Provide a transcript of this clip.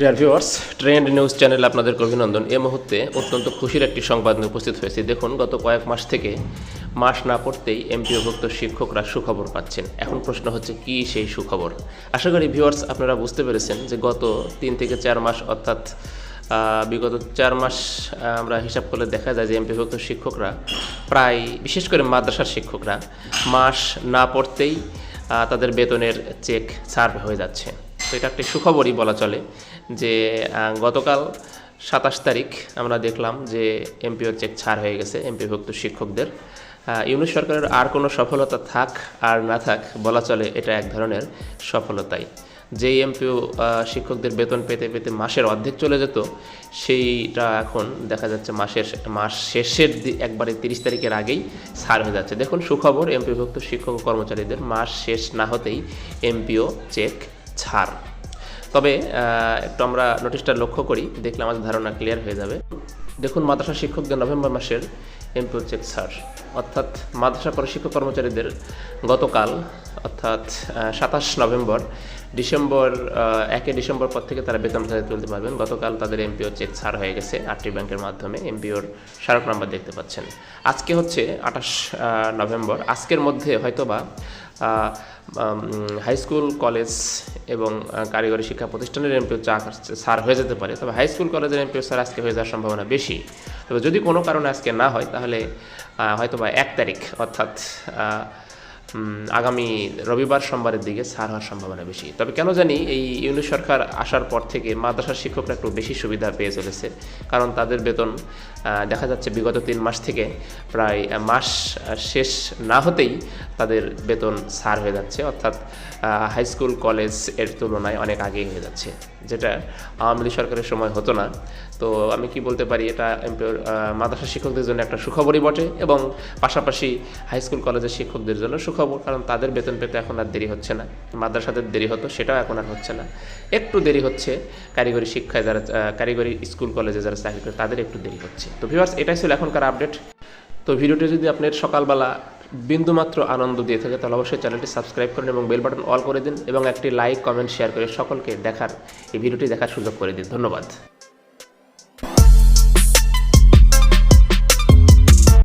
Dear viewers trend news চ্যানেলে আপনাদেরকে অভিনন্দন। এ মুহূর্তে অত্যন্ত খুশির একটি সংবাদ নিয়ে উপস্থিত হয়েছে। দেখুন, গত কয়েক মাস থেকে মাস না পড়তেই এমপিওভুক্ত শিক্ষকরা সুখবর পাচ্ছেন। এখন প্রশ্ন হচ্ছে, কি সেই সুখবর? আশা করি ভিউয়ার্স আপনারা বুঝতে পেরেছেন যে গত তিন থেকে চার মাস, অর্থাৎ বিগত চার মাস আমরা হিসাব করলে দেখা যায় যে এমপিভুক্ত শিক্ষকরা প্রায়, বিশেষ করে মাদ্রাসার শিক্ষকরা, মাস না পড়তেই তাদের বেতনের চেক সার্ভ হয়ে যাচ্ছে। তো এটা একটি সুখবরই বলা চলে যে গতকাল সাতাশ তারিখ আমরা দেখলাম যে এমপিওর চেক ছাড় হয়ে গেছে এমপিভুক্ত শিক্ষকদের। ইউনিট সরকারের আর কোনো সফলতা থাক আর না থাক বলা চলে এটা এক ধরনের সফলতাই। যেই এমপিও শিক্ষকদের বেতন পেতে পেতে মাসের অর্ধেক চলে যেত, সেইটা এখন দেখা যাচ্ছে মাসের, মাস শেষের একবারে তিরিশ তারিখের আগেই ছাড় হয়ে যাচ্ছে। দেখুন সুখবর, এমপিভুক্ত শিক্ষক কর্মচারীদের মাস শেষ না হতেই এমপিও চেক ছাড়। তবে একটু আমরা নোটিশটা লক্ষ্য করি, দেখলে আমাদের ধারণা ক্লিয়ার হয়ে যাবে। দেখুন, মাদ্রাসা শিক্ষকদের নভেম্বর মাসের এমপিও চেক ছাড়। অর্থাৎ মাদ্রাসা শিক্ষক কর্মচারীদের গতকাল, অর্থাৎ সাতাশ নভেম্বর, ডিসেম্বর একে ডিসেম্বর পর থেকে তারা বেতন খাতে তুলতে পারবেন। গতকাল তাদের এমপিও চেক ছাড় হয়ে গেছে আটটি ব্যাংকের মাধ্যমে। এমপিওর স্মারক নাম্বার দেখতে পাচ্ছেন। আজকে হচ্ছে আঠাশ নভেম্বর। আজকের মধ্যে হয়তোবা হাই স্কুল কলেজ এবং কারিগরি শিক্ষা প্রতিষ্ঠানের এমপিও চা সার হয়ে যেতে পারে। তবে হাই স্কুল কলেজের এমপিও স্যার আজকে হয়ে যাওয়ার সম্ভাবনা বেশি। তবে যদি কোনো কারণে আজকে না হয়, তাহলে হয়তো বা এক তারিখ, অর্থাৎ আগামী রবিবার সোমবারের দিকে সার হওয়ার সম্ভাবনা বেশি। তবে কেন জানি এই ইউনিট সরকার আসার পর থেকে মাদ্রাসার শিক্ষকরা একটু বেশি সুবিধা পেয়ে চলেছে। কারণ তাদের বেতন দেখা যাচ্ছে বিগত তিন মাস থেকে প্রায় মাস শেষ না হতেই তাদের বেতন সার হয়ে যাচ্ছে। অর্থাৎ হাই স্কুল, কলেজের তুলনায় অনেক আগেই হয়ে যাচ্ছে। যেটা আওয়ামী লীগ সরকারের সময় হতো না। তো আমি কি বলতে পারি, এটা মাদ্রাসা শিক্ষকদের জন্য একটা সুখবরই বটে এবং পাশাপাশি হাই স্কুল, কলেজের শিক্ষকদের জন্য সুখবর কারণ তাদের বেতন পেতে এখন আর দেরি হচ্ছে না। মাদ্রাসাদের দেরি হতো, সেটাও এখন আর হচ্ছে না। একটু দেরি হচ্ছে, কারিগরি শিক্ষায় যারা কারিগরি স্কুল, কলেজে যারা চাকরি করে, তাদের একটু দেরি হচ্ছে। তো ভিউয়ার্স এটাই ছিল এখনকার আপডেট তো ভিডিওটি যদি আপনার সকালবেলা বিন্দুমাত্র আনন্দ দিয়ে থাকে, তাহলে অবশ্যই চ্যানেলটি সাবস্ক্রাইব করুন এবং বেল বাটন অল করে দিন এবং একটি লাইক কমেন্ট শেয়ার করে সকলকে দেখার, এই ভিডিওটি দেখার সুযোগ করে দিন। ধন্যবাদ।